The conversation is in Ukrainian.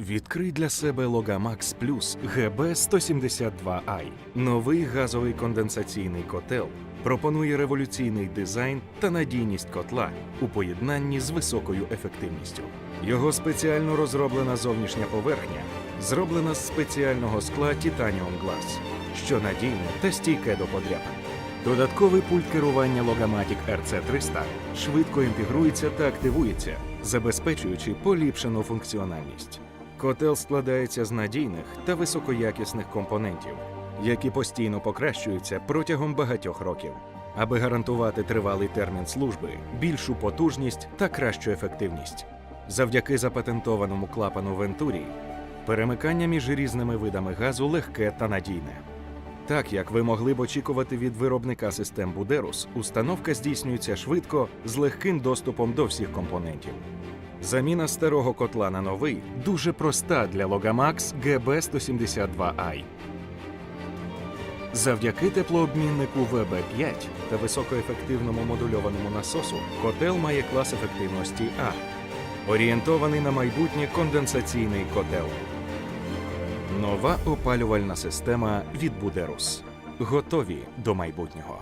Відкрий для себе Logamax Plus GB172i. Новий газовий конденсаційний котел пропонує революційний дизайн та надійність котла у поєднанні з високою ефективністю. Його спеціально розроблена зовнішня поверхня зроблена з спеціального скла Titanium Glass, що надійне та стійке до подряпин. Додатковий пульт керування Logamatic RC300 швидко інтегрується та активується, забезпечуючи поліпшену функціональність. Котел складається з надійних та високоякісних компонентів, які постійно покращуються протягом багатьох років, аби гарантувати тривалий термін служби, більшу потужність та кращу ефективність. Завдяки запатентованому клапану Venturi перемикання між різними видами газу легке та надійне. Так як ви могли б очікувати від виробника систем Buderus, установка здійснюється швидко з легким доступом до всіх компонентів. Заміна старого котла на новий дуже проста для Logamax GB172i. Завдяки теплообміннику VB5 та високоефективному модульованому насосу котел має клас ефективності А, орієнтований на майбутнє конденсаційний котел. Нова опалювальна система від Buderus. Готові до майбутнього.